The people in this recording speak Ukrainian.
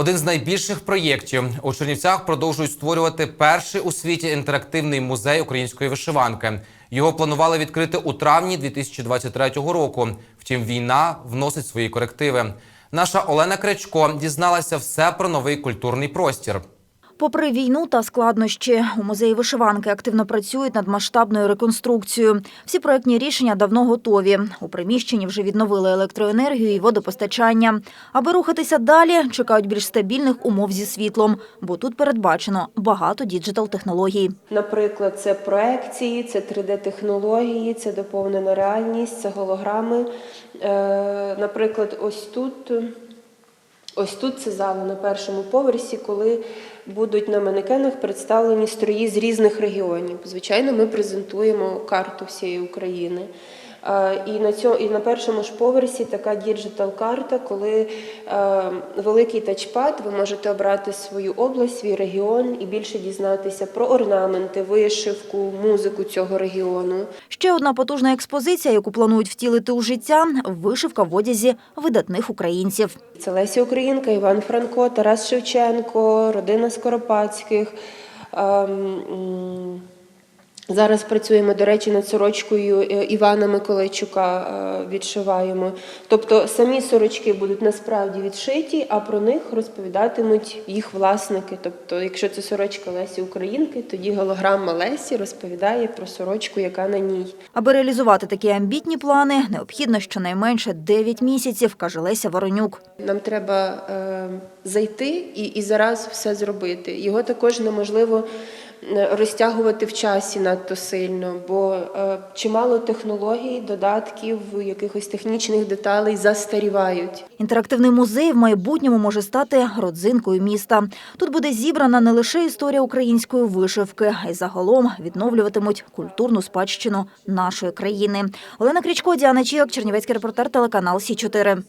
Один з найбільших проєктів у Чернівцях продовжують створювати перший у світі інтерактивний музей української вишиванки. Його планували відкрити у травні 2023 року. Втім, війна вносить свої корективи. Наша Олена Кречко дізналася все про новий культурний простір. Попри війну та складнощі, у музеї вишиванки активно працюють над масштабною реконструкцією. Всі проектні рішення давно готові. У приміщенні вже відновили електроенергію і водопостачання. Аби рухатися далі, чекають більш стабільних умов зі світлом, бо тут передбачено багато діджитал-технологій. Наприклад, це проекції, це 3D-технології, це доповнена реальність, це голограми. Е, Наприклад, ось тут, ось тут це зала на першому поверсі, коли будуть на манекенах представлені строї з різних регіонів. Звичайно, ми презентуємо карту всієї України. Е, І на цьому і на першому ж поверсі така діджитал-карта, коли е, великий тачпад, ви можете обрати свою область, свій регіон і більше дізнатися про орнаменти, вишивку, музику цього регіону. Ще одна потужна експозиція, яку планують втілити у життя – вишивка в одязі видатних українців. Це Леся Українка, Іван Франко, Тарас Шевченко, родина Скоропадських. Зараз працюємо, до речі, над сорочкою е, Івана Миколайчука е, відшиваємо. Тобто самі сорочки будуть насправді відшиті, а про них розповідатимуть їх власники. Тобто, якщо це сорочка Лесі Українки, тоді голограма Лесі розповідає про сорочку, яка на ній. Аби реалізувати такі амбітні плани, необхідно щонайменше 9 місяців, каже Леся Воронюк. Нам треба е, зайти і, і зараз все зробити. Його також неможливо розтягувати в часі надто сильно, бо е, чимало технологій, додатків, якихось технічних деталей застарівають. Інтерактивний музей в майбутньому може стати родзинкою міста. Тут буде зібрана не лише історія української вишивки, а й загалом відновлюватимуть культурну спадщину нашої країни. Олена Крічко, Діана Чіок, Чернівецький репортер, телеканал Сі 4